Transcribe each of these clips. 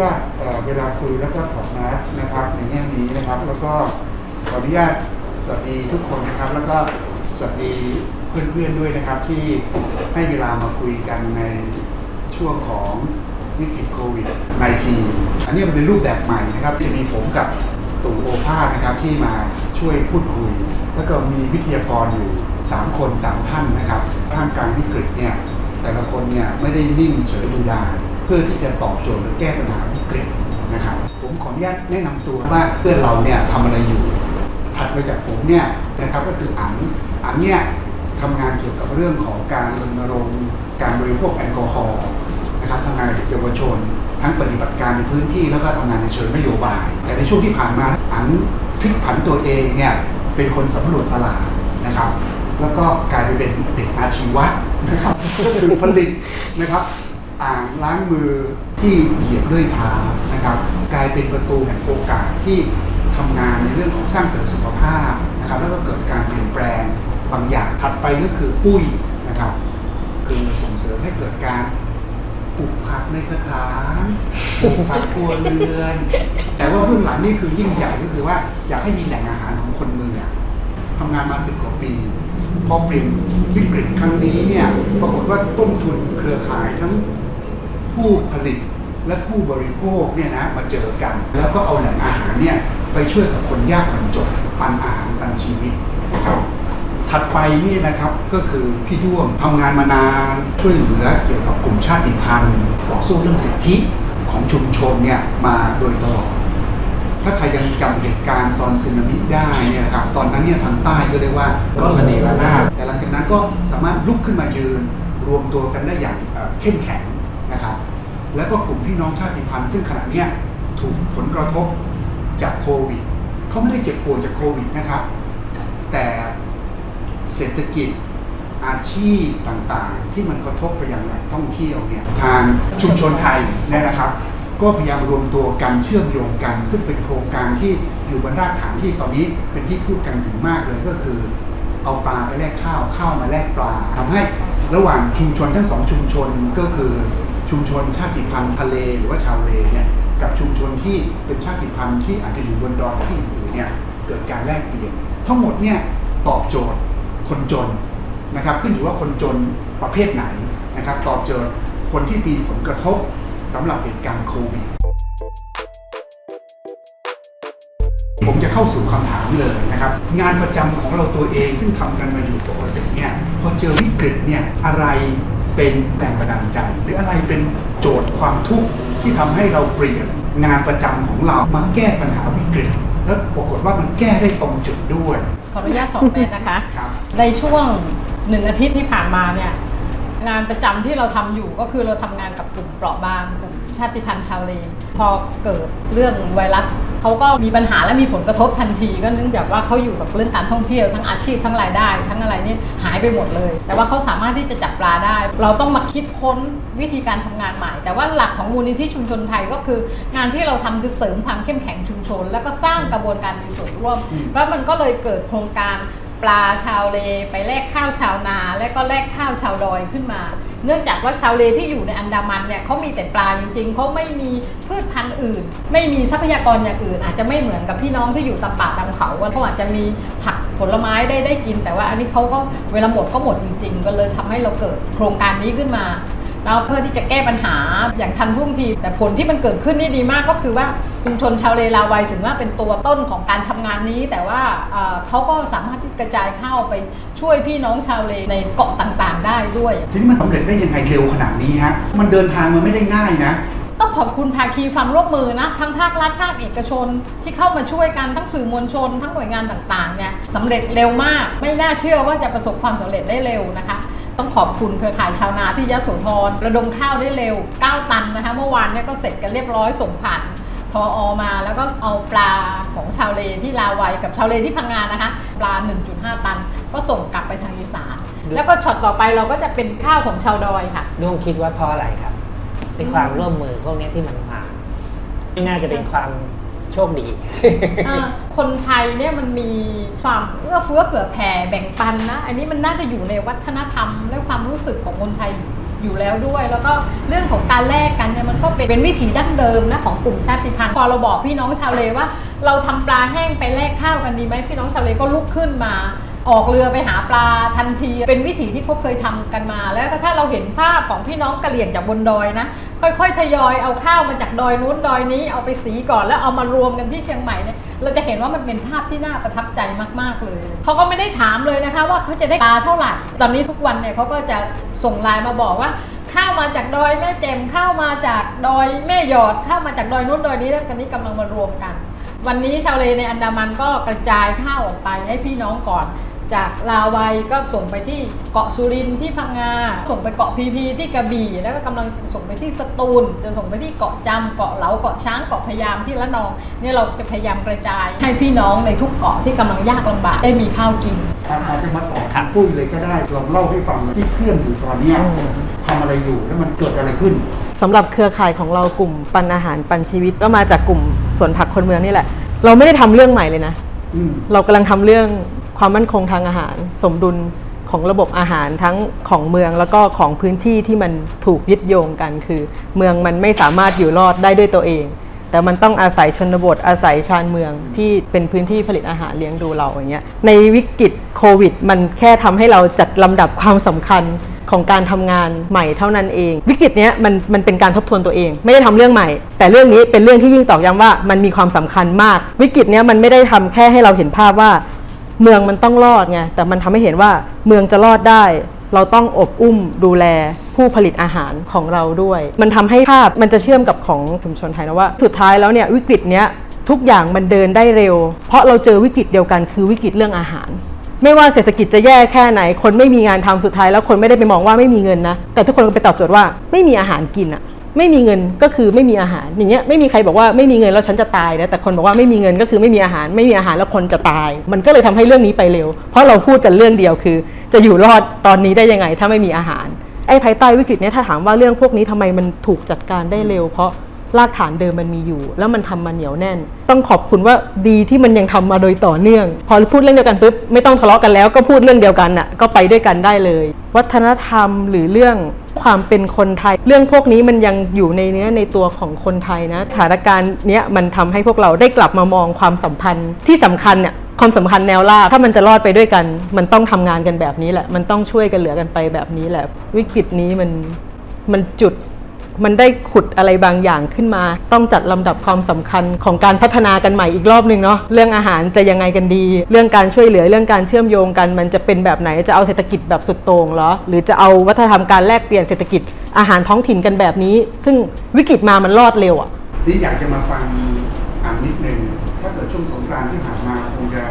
ญาตเอ่อเวลาคุยแล้วก็ถอดแมสนะครับในแง่นี้นะครับ แล้วก็ขออนุญาตสวัสดีทุกคนนะครับ แล้วก็สวัสดีเพื่อนๆด้วยนะครับ ที่ให้เวลามาคุยกันในช่วงของวิกฤตโควิด -19 อันนี้มันเป็นรูปแบบใหม่นะครับจะมีผมกับตู่โอภาสนะครับที่มาช่วยพูดคุย แล้วก็มีวิทยากรอยู่ 3 คน 3 ท่านนะครับท่ามกลางวิกฤตเนี่ยแต่ละคนเนี่ยไม่ได้นิ่งเฉยดูดาย เพื่อที่จะตอบโจทย์หรือแก้ปัญหาวิกฤตนะครับผมขออนุญาตแนะนำตัวว่าเพื่อนเราเนี่ยทำอะไรอยู่ ถัดมาจากผมเนี่ยนะครับก็คืออันอันเนี่ยทำงานเกี่ยวกับเรื่องของการรณรงค์การบริโภคแอลกอฮอล์นะครับทำงานเยาวชน ทั้งปฏิบัติการในพื้นที่แล้วก็ทำงานในเชิงนโยบาย แต่ในช่วงที่ผ่านมาอันพลิกผันตัวเองเนี่ยเป็นคนสำรวจตลาดนะครับ แล้วก็กลายไปเป็นเด็กอาชีวะนะครับก็คือผลิตนะครับ อ่างล้างมือที่เหยียบด้วยเท้านะครับ กลายเป็นประตูแห่งโอกาสที่ทำงานในเรื่องของสร้างเสริมสุขภาพนะครับ แล้วก็เกิดการเปลี่ยนแปลงบางอย่างถัดไปก็คือปุ้ยนะครับคือส่งเสริมให้เกิดการปลูกผักในกระถางปลูกผักครัวเรือน แต่ว่ารุ่นหลังนี่คือยิ่งใหญ่ก็คือว่าอยากให้มีแหล่งอาหารของคนเมืองทำงานมาสิบกว่าปีพอเปลี่ยนวิกฤตครั้งนี้เนี่ยปรากฏว่าต้นทุนเครือข่ายทั้ง ผู้ผลิตและผู้บริโภคเนี่ยนะมาเจอกัน แล้วก็เอาแหล่งอาหารเนี่ยไปช่วยกับคนยากคนจนปันอาหารปันชีวิตนะครับถัดไปนี่นะครับก็คือพี่ด้วงทำงานมานานช่วยเหลือเกี่ยวกับกลุ่มชาติพันธุ์ต่อสู้เรื่องสิทธิของชุมชนเนี่ยมาโดยตลอดถ้าใครยังจำเหตุการณ์ตอนสึนามิได้เนี่ยนะครับตอนนั้นเนี่ยทางใต้ก็เรียกว่าก็ระเนระนาดแต่หลังจากนั้นก็สามารถลุกขึ้นมายืน รวมตัวกันได้อย่างเข้มแข็ง แล้วก็กลุ่มพี่น้องชาติพันธุ์ซึ่งขณะนี้ถูกผลกระทบจากโควิดเขาไม่ได้เจ็บปวดจากโควิดนะครับ แต่เศรษฐกิจอาชีพต่างๆ ที่มันกระทบไปยังแหล่งท่องเที่ยวเนี่ยทางชุมชนไทยเนี่ยนะครับ ก็พยายามรวมตัวกันเชื่อมโยงกัน ซึ่งเป็นโครงการที่อยู่บนรากฐานที่ตอนนี้เป็นที่พูดกันถึงมากเลยก็คือ เอาปลาไปแลกข้าวข้าวมาแลกปลาทำให้ระหว่างชุมชนทั้งสองชุมชนก็คือ ชุมชนชาติพันธุ์ทะเลหรือว่าชาวเลเนี่ยกับชุมชนที่เป็นชาติพันธุ์ที่อาจจะอยู่บนดอยที่อื่นเนี่ยเกิดการแลกเปลี่ยน ทั้งหมดเนี่ยตอบโจทย์คนจนนะครับขึ้นอยู่ว่าคนจนประเภทไหนนะครับตอบโจทย์คนที่มีผลกระทบสำหรับเหตุการณ์โควิดผมจะเข้าสู่คำถามเลยนะครับ งานประจำของเราตัวเองซึ่งทำกันมาอยู่ปกติเนี่ยพอเจอวิกฤตเนี่ยอะไร เป็นแรงบันดาลใจ หรืออะไรเป็นโจทย์ความทุกข์ที่ทำให้เราเปลี่ยนงานประจำของเรามาแก้ปัญหาวิกฤตแล้วปรากฏว่ามันแก้ได้ตรงจุดด้วย ขออนุญาตสอบแมสนะคะครับในช่วงหนึ่งอาทิตย์ที่ผ่านมาเนี่ยงานประจำที่เราทำอยู่ก็คือเราทำงานกับกลุ่มเปราะบางกลุ่มชาติพันธุ์ชาวเล พอเกิดเรื่องไวรัส เขาก็มีปัญหาและมีผลกระทบทันที ก็เนื่องจากว่าเขาอยู่กับเรื่องการท่องเที่ยวทั้งอาชีพทั้งรายได้ ทั้งอะไรเนี่ยหายไปหมดเลย แต่ว่าเขาสามารถที่จะจับปลาได้ เราต้องมาคิดค้นวิธีการทำงานใหม่ แต่ว่าหลักของมูลนิธิชุมชนไทยก็คืองานที่เราทำคือเสริมความเข้มแข็งชุมชน แล้วก็สร้างกระบวนการมีส่วนร่วมอืมแล้วมันก็เลยเกิดโครงการ ปลาชาวเลไปแลกข้าวชาวนา และก็แลกข้าวชาวดอยขึ้นมา เนื่องจากว่าชาวเลที่อยู่ในอันดามันเนี่ยเขามีแต่ปลาจริงๆเขาไม่มีพืชพันธุ์อื่น ไม่มีทรัพยากรอย่างอื่น อาจจะไม่เหมือนกับพี่น้องที่อยู่ตามป่าตามเขาว่าเขาอาจจะมีผักผลไม้ได้ได้กิน แต่ว่าอันนี้เขาก็เวลาหมดก็หมดจริง ๆ ก็เลยทำให้เราเกิดโครงการนี้ขึ้นมาแล้วเพื่อที่จะแก้ปัญหาอย่างทันท่วงทีแต่ผลที่มันเกิดขึ้นนี่ดีมากก็คือว่า ชุมชนชาวเลลาวัยถึงว่าเป็นตัวต้นของการทำงานนี้ แต่ว่าเอ่อเขาก็สามารถที่กระจายข้าวไปช่วยพี่น้องชาวเลในเกาะต่างๆ ได้ด้วย ทีนี้มันสำเร็จได้ยังไงเร็วขนาดนี้ฮะมันเดินทางมันไม่ได้ง่ายนะต้องขอบคุณภาคีความร่วมมือนะ ทั้งภาครัฐภาคเอกชน ที่เข้ามาช่วยกันทั้งสื่อมวลชน ทั้งหน่วยงานต่างๆเนี่ยสำเร็จเร็วมาก ไม่น่าเชื่อว่าจะประสบความสำเร็จได้เร็วนะคะ ต้องขอบคุณเครือข่ายชาวนาที่ยะโสธรระดมข้าวได้เร็ว 9 ตันนะคะ เมื่อวานเนี่ยก็เสร็จกันเรียบร้อยส่งผ่าน ทออมาแล้วก็เอาปลาของชาวเลที่ลาวัยกับชาวเลที่พังงานนะคะ ปลา 1.5 ตัน ก็ส่งกลับไปทางอีสาน แล้วก็ช็อตต่อไปเราก็จะเป็นข้าวของชาวดอยค่ะด้วงคิดว่าเพราะอะไรครับเป็นความร่วมมือพวกนี้ที่มันมาไม่น่าจะเป็นความโชคดีอ่าคนไทยเนี่ยมันมีความเอื้อเฟื้อเผื่อแผ่แบ่งปันนะ อันนี้มันน่าจะอยู่ในวัฒนธรรมและความรู้สึกของคนไทยอยู่ ยู่แล้วด้วย แล้วก็เรื่องของการแลกกันเนี่ยมันก็เป็นเป็นวิถีดั้งเดิมนะของกลุ่มชาติพันธุ์พอเราบอกพี่น้องชาวเลว่า เราทำปลาแห้งไปแลกข้าวกันดีไหมพี่น้องชาวเลก็ลุกขึ้นมา ออกเรือไปหาปลาทันที เป็นวิถีที่เขาเคยทำกันมา แล้วก็ถ้าเราเห็นภาพของพี่น้องกะเหลี่ยงจากบนดอยนะ ค่อยๆ ทยอยเอาข้าวมาจากดอยนู้นดอยนี้เอาไปสีก่อนแล้วเอามารวมกันที่เชียงใหม่เนี่ยเราจะเห็นว่ามันเป็นภาพที่น่าประทับใจมากๆเลยเขาก็ไม่ได้ถามเลยนะคะ ว่าเขาจะได้ปลาเท่าไหร่ ตอนนี้ทุกวันเนี่ยเขาก็จะส่งไลน์มาบอกว่าข้าวมาจากดอยแม่แจ่มข้าวมาจากดอยแม่หยอดข้าวมาจากดอยนู้นดอยนี้แล้วตอนนี้กำลังมารวมกัน วันนี้ชาวเลในอันดามันก็กระจายข้าวออกไปให้พี่น้องก่อน จากลาวัยก็ส่งไปที่เกาะสุรินทร์ที่พังงา ส่งไปเกาะพีพีที่กระบี่ แล้วก็กำลังส่งไปที่สตูลจะส่งไปที่เกาะจำเกาะเหลาเกาะช้างเกาะพะยามที่ละนองเนี่ยเราจะพยายามกระจาย ให้พี่น้องในทุกเกาะที่กำลังยากลำบากได้มีข้าวกิน ครับอาจจะมาตอบครับปุ้ยเลยก็ได้ลองเล่าให้ฟังที่เพื่อนอยู่ตอนเนี้ยอืมทำอะไรอยู่แล้วมันเกิดอะไรขึ้น สำหรับเครือข่ายของเรากลุ่มปันอาหารปันชีวิตก็มาจากกลุ่มสวนผักคนเมืองนี่แหละ เราไม่ได้ทำเรื่องใหม่เลยนะ อืม เรากำลังทำเรื่อง ความมั่นคงทางอาหาร สมดุลของระบบอาหารทั้งของเมืองแล้วก็ของพื้นที่ที่มันถูกยึดโยงกันคือ เมืองมันไม่สามารถอยู่รอดได้ด้วยตัวเอง แต่มันต้องอาศัยชนบทอาศัยชานเมืองที่เป็นพื้นที่ผลิตอาหารเลี้ยงดูเราอย่างเงี้ยในวิกฤตโควิด มันแค่ทำให้เราจัดลำดับความสำคัญของการทำงานใหม่เท่านั้นเอง วิกฤตเนี้ยมันมันเป็นการทบทวนตัวเอง ไม่ได้ทำเรื่องใหม่ แต่เรื่องนี้เป็นเรื่องที่ยิ่งตอกย้ำว่ามันมีความสำคัญมาก วิกฤตเนี้ยมันไม่ได้ทำแค่ให้เราเห็นภาพว่า เมืองมันต้องรอดไงแต่มันทำให้เห็นว่าเมืองจะรอดได้ เราต้องอบอุ้มดูแลผู้ผลิตอาหารของเราด้วย มันทำให้ภาพมันจะเชื่อมกับของชุมชนไทยนะว่า สุดท้ายแล้วเนี่ยวิกฤตเนี้ยทุกอย่างมันเดินได้เร็ว เพราะเราเจอวิกฤตเดียวกันคือวิกฤตเรื่องอาหาร ไม่ว่าเศรษฐกิจจะแย่แค่ไหน คนไม่มีงานทำสุดท้ายแล้วคนไม่ได้ไปมองว่าไม่มีเงินนะ แต่ทุกคนก็ไปตอบโจทย์ว่าไม่มีอาหารกินอะ ไม่มีเงินก็คือไม่มีอาหารอย่างเงี้ยไม่มีใครบอกว่าไม่มีเงินแล้วฉันจะตายนะแต่คนบอกว่าไม่มีเงินก็คือไม่มีอาหาร ไม่มีอาหารแล้วคนจะตาย มันก็เลยทำให้เรื่องนี้ไปเร็ว เพราะเราพูดกันเรื่องเดียวคือ จะอยู่รอดตอนนี้ได้ยังไงถ้าไม่มีอาหารไอ้ภายใต้วิกฤตเนี้ยถ้าถามว่าเรื่องพวกนี้ทำไมมันถูกจัดการได้เร็ว เพราะ รากฐานเดิมมันมีอยู่ แล้วมันทำมาเหนียวแน่น ต้องขอบคุณว่าดีที่มันยังทำมาโดยต่อเนื่อง พอพูดเรื่องเดียวกันปุ๊บไม่ต้องทะเลาะกันแล้วก็พูดเรื่องเดียวกันน่ะก็ไปด้วยกันได้เลย วัฒนธรรมหรือเรื่องความเป็นคนไทย เรื่องพวกนี้มันยังอยู่ในเนื้อในตัวของคนไทยนะสถานการณ์เนี้ยมันทำให้พวกเราได้กลับมามองความสัมพันธ์ที่สำคัญเนี่ยความสัมพันธ์แนวราบถ้ามันจะรอดไปด้วยกัน มันต้องทำงานกันแบบนี้แหละ มันต้องช่วยกันเหลือกันไปแบบนี้แหละ วิกฤตนี้มันมันจุด มันได้ขุดอะไรบางอย่างขึ้นมา ต้องจัดลำดับความสำคัญของการพัฒนากันใหม่อีกรอบหนึ่งเนาะเรื่องอาหารจะยังไงกันดี เรื่องการช่วยเหลือเรื่องการเชื่อมโยงกัน มันจะเป็นแบบไหนจะเอาเศรษฐกิจแบบสุดโต่งเหรอหรือจะเอาวัฒนธรรมการแลกเปลี่ยนเศรษฐกิจอาหารท้องถิ่นกันแบบนี้ ซึ่งวิกฤตมามันรอดเร็วอะที่อยากจะมาฟังอ่านนิดนึงถ้าเกิดช่วงสงกรานต์ที่ผ่านมาคงจะ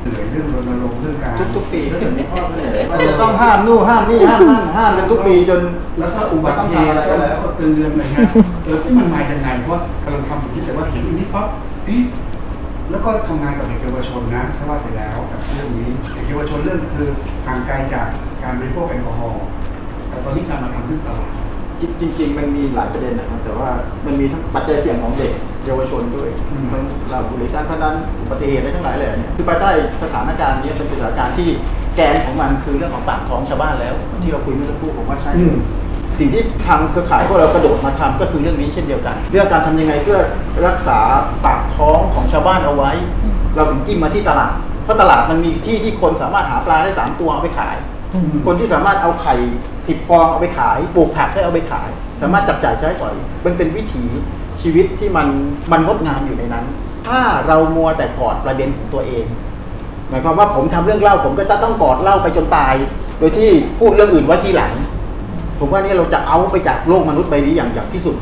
เหนื่อยเรื่องรณรงค์เรื่องการ ทุกๆปีก็จะมีข้อเสนอว่าจะต้องห้ามนู่นห้ามนี่ห้ามนั่นห้ามกันทุกปีจนแล้วก็อุบัติเหตุแล้วก็เตือนอะไรเงี้ยเออที่มันมายังไงเพราะว่ากำลังทำอยู่ที่แต่ว่าเห็นอันนี้ปั๊บเอ๊ะแล้วก็ทำงานกับเด็กเยาวชนนะถ้าว่าไปแล้วกับเรื่องนี้เด็กเยาวชนเรื่องคือห่างไกลจากการบริโภคแอลกอฮอล์แต่ตอนนี้การมาทำเรื่องตลาดจริงๆมันมีหลายประเด็นนะครับ แต่ว่ามันมีทั้งปัจจัยเสี่ยงของเด็กเยาวชนด้วยอืมมันเหล่าบุหรี่การพนันอุบัติเหตุอะไรทั้งหลายแหล่เนี่ยคือภายใต้สถานการณ์นี้เป็นสถานการณ์ที่แกนของมันคือเรื่องของปากท้องชาวบ้านแล้ว ที่เราคุยเมื่อสักครู่ผมว่าใช่อืม สิ่งที่ทางเครือข่ายพวกเรากระโดดมาทำก็คือเรื่องนี้เช่นเดียวกัน เรื่องการทำยังไงเพื่อรักษาปากท้องของชาวบ้านเอาไว้ เราถึงจิ้มมาที่ตลาด เพราะตลาดมันมีที่ที่คนสามารถหาปลาได้สามตัวเอาไปขาย คนที่สามารถเอาไข่สิบฟองเอาไปขายปลูกผักได้เอาไปขาย สามารถจับจ่ายใช้สอย มันเป็นวิถีชีวิตที่มันมันงดงามอยู่ในนั้น ถ้าเรามัวแต่กอดประเด็นของตัวเองหมายความว่าผมทำเรื่องเล่าผมก็จะต้องกอดเล่าไปจนตาย โดยที่พูดเรื่องอื่นไว้ทีหลัง ผมว่านี่เราจะเอาไปจากโลกมนุษย์ใบนี้อย่างอย่างที่สุด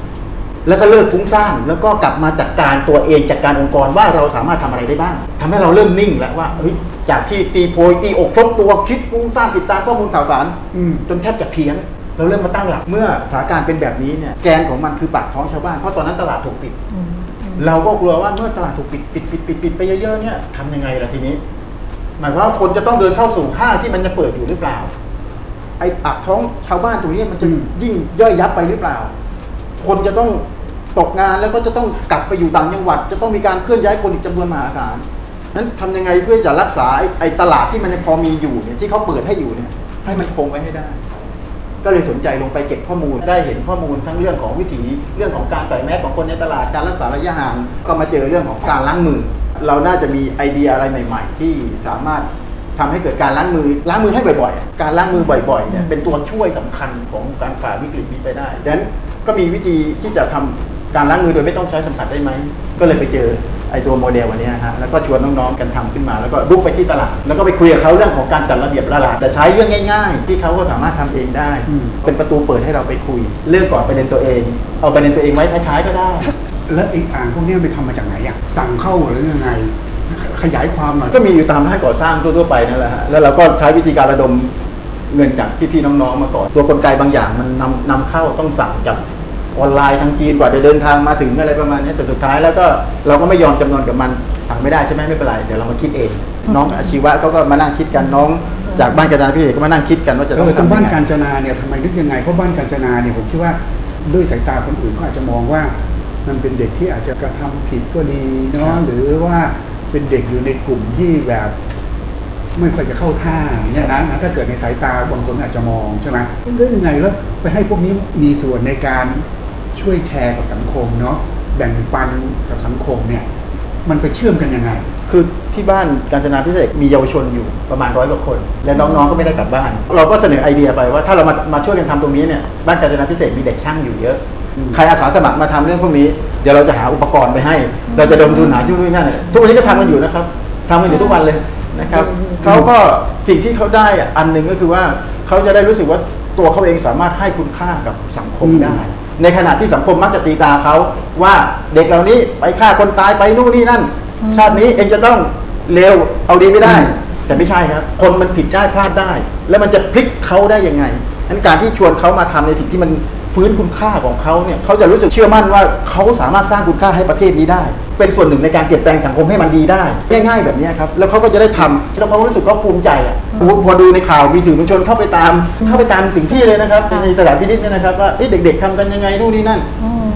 แล้วก็เลิกฟุ้งซ่านแล้วก็กลับมาจัดการตัวเองจัดการองค์กรว่าเราสามารถทำอะไรได้บ้างทำให้เราเริ่มนิ่งแล้วว่าเฮ้ยจากที่ตีโพยตีอกชกตัวคิดฟุ้งซ่านติดตามข้อมูลข่าวสารอืมจนแทบจะเพี้ยนเราเริ่มมาตั้งหลักเมื่อสถานการณ์เป็นแบบนี้เนี่ยแกนของมันคือปากท้องชาวบ้านเพราะตอนนั้นตลาดถูกปิด เราก็กลัวว่าเมื่อตลาดถูกปิดปิดปิดปิดปิดไปเยอะๆเนี่ยทำยังไงล่ะทีนี้ หมายความว่าคนจะต้องเดินเข้าสู่ห้างที่มันจะเปิดอยู่หรือเปล่า ไอ้ปากท้องชาวบ้านตรงนี้มันจะอืมยิ่งย่อยยับไปหรือเปล่า คนจะต้องตกงานแล้วก็จะต้องกลับไปอยู่ต่างจังหวัด จะต้องมีการเคลื่อนย้ายคนอีกจำนวนมหาศาลนั้นทำยังไงเพื่อจะรักษาไอ้ไอ้ตลาดที่มันยังพอมีอยู่เนี่ยที่เขาเปิดให้อยู่เนี่ยให้มันคงไว้ให้ได้ ก็เลยสนใจลงไปเก็บข้อมูลได้เห็นข้อมูลทั้งเรื่องของวิถีเรื่องของการใส่แมสของคนในตลาดการรักษาระยะห่างก็มาเจอเรื่องของการล้างมือ เราน่าจะมีไอเดียอะไรใหม่ ๆ ที่สามารถ ทำให้เกิดการล้างมือล้างมือให้บ่อยๆ การล้างมือบ่อยๆเนี่ยเป็นตัวช่วยสำคัญของการฝ่าวิกฤตนี้ไปได้ดังนั้นก็มีวิธีที่จะทำการล้างมือโดยไม่ต้องใช้สัมผัสได้ไหม ก็เลยไปเจอไอตัวโมเดลวันนี้นะฮะ แล้วก็ชวนน้องๆกันทำขึ้นมา แล้วก็บุกไปที่ตลาด แล้วก็ไปคุยกับเขาเรื่องของการจัดระเบียบตลาด แต่ใช้เรื่องง่าย ๆ ที่เขาก็สามารถทำเองได้อืมเป็นประตูเปิดให้เราไปคุยเรื่องก่อนประเด็นตัวเอง เอาประเด็นตัวเองไว้ท้ายๆก็ได้ แล้วไอ้อ่างพวกนี้ไปทำมาจากไหนอะ สั่งเข้าหรือยังไง ขยายความหน่อยก็มีอยู่ตามร้านก่อสร้างทั่วๆไปนั่นแหละฮะแล้วเราก็ใช้วิธีการระดมเงินจากพี่ๆน้องๆมาก่อนตัวกลไกบางอย่างมันนำนำเข้าต้องสั่งจากออนไลน์ทางจีนกว่าจะเดินทางมาถึงอะไรประมาณนี้แต่สุดท้ายแล้วก็เราก็ไม่ยอมจำนวนกับมันสั่งไม่ได้ใช่ไหมไม่เป็นไรเดี๋ยวเรามาคิดเอง น้องอาชีวะเขาก็มานั่งคิดกันน้อง จากบ้านกาญจนาพิเศษก็มานั่งคิดกันว่าจะเอต้องอตรงทำบ้านกาญจนาเนี่ยทำไมนึกยังไงเพราะบ้านกาญจนาเนี่ยผมคิดว่าด้วยสายตาคนอื่นเขาอาจจะมองว่ามันเป็นเด็กที่อาจจะกระทำผิดก็ดีเนาะหรือว่า เป็นเด็กอยู่ในกลุ่มที่แบบไม่ค่อยจะเข้าท่าเนี่ยนะนะถ้าเกิดในสายตาบางคนอาจจะมองใช่ไหมเรื่องยังไงแล้วไปให้พวกนี้มีส่วนในการช่วยแชร์กับสังคมเนาะแบ่งปันกับสังคมเนี่ยมันไปเชื่อมกันยังไง คือที่บ้านกาญจนาพิเศษมีเยาวชนอยู่ประมาณร้อยกว่าคน และน้องๆก็ไม่ได้กลับบ้าน เราก็เสนอไอเดียไปว่าถ้าเรามามาช่วยกันทำตรงนี้เนี่ยบ้านกาญจนาพิเศษมีเด็กช่างอยู่เยอะ ใครอาสาสมัครมาทำเรื่องพวกนี้ เดี๋ยวเราจะหาอุปกรณ์ไปให้ เราจะดมทุนหาที่นู่นนั่นเนี่ยทุกวันนี้ก็ทำกันอยู่นะครับทำกันอยู่ทุกวันเลยนะครับเขาก็สิ่งที่เขาได้อันหนึ่งก็คือว่าเขาจะได้รู้สึกว่าตัวเขาเองสามารถให้คุณค่ากับสังคมได้ ในขณะที่สังคมมักจะตีตาเขาว่าเด็กเหล่านี้ไปฆ่าคนตายไปนู่นนี่นั่น ชาตินี้เองจะต้องเลวเอาดีไม่ได้ แต่ไม่ใช่ครับ คนมันผิดได้พลาดได้ แล้วมันจะพลิกเขาได้ยังไงนั้นการที่ชวนเขามาทำในสิ่งที่มัน ฟื้นคุณค่าของเขาเนี่ยเขาจะรู้สึกเชื่อมั่นว่าเขาสามารถสร้างคุณค่าให้ประเทศนี้ได้ เป็นส่วนหนึ่งในการเปลี่ยนแปลงสังคมให้มันดีได้ ง่ายๆแบบนี้ครับแล้วเขาก็จะได้ทำแล้วเขาก็รู้สึกเขาภูมิใจอะโอ้โหพอดูในข่าวมีสื่อมวลชนเข้าไปตาม เข้าไปตามถึงที่เลยนะครับในสถานพินิจเนี่ยนะครับว่าเอ๊ะเด็ก ๆทำกันยังไงนู่นนี่นั่น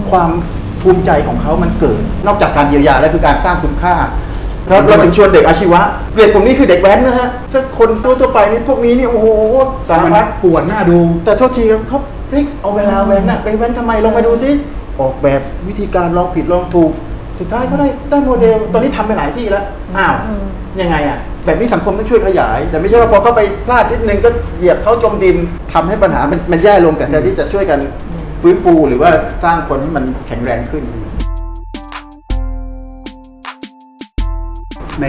ความภูมิใจของเขามันเกิด นอกจากการเยียวยาแล้วคือการสร้างคุณค่าครับเราถึงชวนเด็กอาชีวะเด็กกลุ่มนี้คือเด็กแว้นนะฮะถ้าคนทั่วๆไปนี่พวกนี้นี่โอ้โหสารมันพัดปวดหน้าดู แต่โทษทีครับเขา พลิกเอาเวลาแว้นน่ะไปแว้นทำไมลองไปดูซิออกแบบวิธีการลองผิดลองถูก สุดท้ายก็ได้ได้โมเดล ตอนนี้ทำไปหลายที่แล้วอ้าวยังไงอะแบบนี้สังคมต้องช่วยขยาย แต่ไม่ใช่ว่าพอเข้าไปพลาดนิดนึงก็เหยียบเขาจมดินทำให้ปัญหามันมันแย่ลงแต่แทนที่จะช่วยกันฟื้นฟูหรือว่าสร้างคนให้มันแข็งแรงขึ้น ใน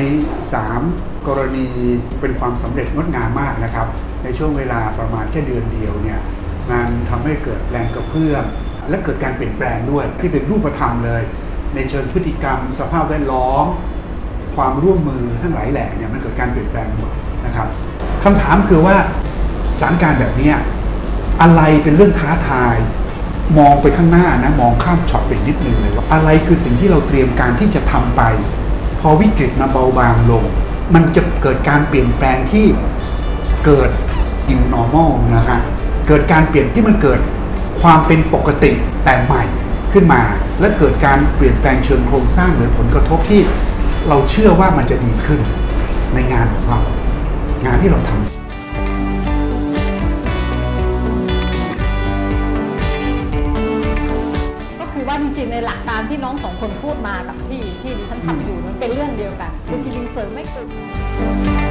3 กรณีเป็นความสำเร็จงดงามมากนะครับ ในช่วงเวลาประมาณแค่เดือนเดียวเนี่ย มันทำให้เกิดแรงกระเพื่อมและเกิดการเปลี่ยนแปลงด้วย ที่เป็นรูปธรรมเลย ในเชิงพฤติกรรม สภาพแวดล้อม ความร่วมมือทั้งหลายแหล่เนี่ยมันเกิดการเปลี่ยนแปลงหมดนะครับคำถามคือว่าสถานการณ์แบบนี้อะไรเป็นเรื่องท้าทาย มองไปข้างหน้านะมองข้ามช็อตไปนิดนึงเลยว่าอะไรคือสิ่งที่เราเตรียมการที่จะทำไป พอวิกฤตมาเบาบางลง มันจะเกิดการเปลี่ยนแปลงที่เกิด new normal นะฮะ เกิดการเปลี่ยนที่มันเกิดความเป็นปกติแต่ใหม่ขึ้นมา และเกิดการเปลี่ยนแปลงเชิงโครงสร้างหรือผลกระทบที่เราเชื่อว่ามันจะดีขึ้นในงานของเรา งานที่เราทำก็คือว่าจริงๆในหลักการที่น้องสองคนพูดมากับที่ที่ดิฉันทำอยู่มันเป็นเรื่องเดียวกันคุณจริงเสริมไม่เกิน